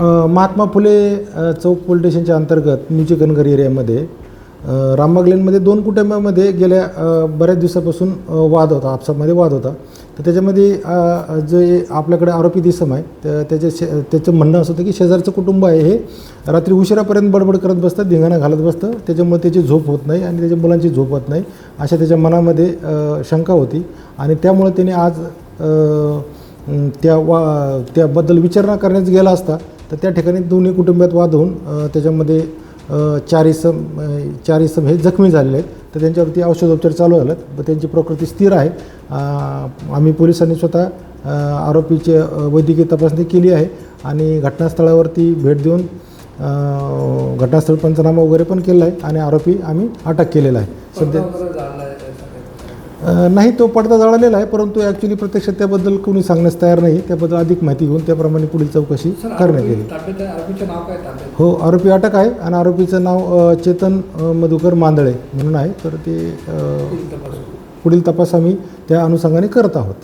महात्मा फुले चौक police स्टेशनच्या अंतर्गत म्युचिकनगर एरियामध्ये रामबागलेनमध्ये दोन कुटुंबामध्ये गेल्या बऱ्याच दिवसापासून वाद होता आपसामध्ये वाद होता. तर त्याच्यामध्ये जे आपल्याकडे आरोपी दिसम आहे त्याचे शे त्याचं म्हणणं असं होतं की शेजारचं कुटुंब आहे हे रात्री उशिरापर्यंत बडबड करत बसतं धिंगाणा घालत बसतं त्याच्यामुळे त्याची झोप होत नाही आणि त्याच्या मुलांची झोप होत नाही अशा त्याच्या मनामध्ये शंका होती. आणि त्यामुळे त्याने आज त्या वा त्याबद्दल विचारणा करण्यास गेला असता. तर त्या ठिकाणी दोन्ही कुटुंबात वाद होऊन त्याच्यामध्ये चार इसम चार इसम हे जखमी झालेले आहेत. तर त्यांच्यावरती औषधोपचार चालू झालेत. व त्यांची प्रकृती स्थिर आहे. आम्ही पोलिसांनी स्वतः आरोपीची वैद्यकीय तपासणी केली आहे आणि घटनास्थळावरती भेट देऊन घटनास्थळ पंचनामा वगैरे पण केला आहे आणि आरोपी आम्ही अटक केलेला आहे. सध्या नाही तो पडदा जळालेला आहे परंतु ॲक्च्युली प्रत्यक्षात त्याबद्दल कोणी सांगण्यास तयार नाही. त्याबद्दल अधिक माहिती घेऊन त्याप्रमाणे पुढील चौकशी करण्यात येईल. हो आरोपी अटक आहे आणि आरोपीचं नाव चेतन मधुकर मांदळे म्हणून आहे. तर ते पुढील तपास आम्ही त्या अनुषंगाने करत आहोत.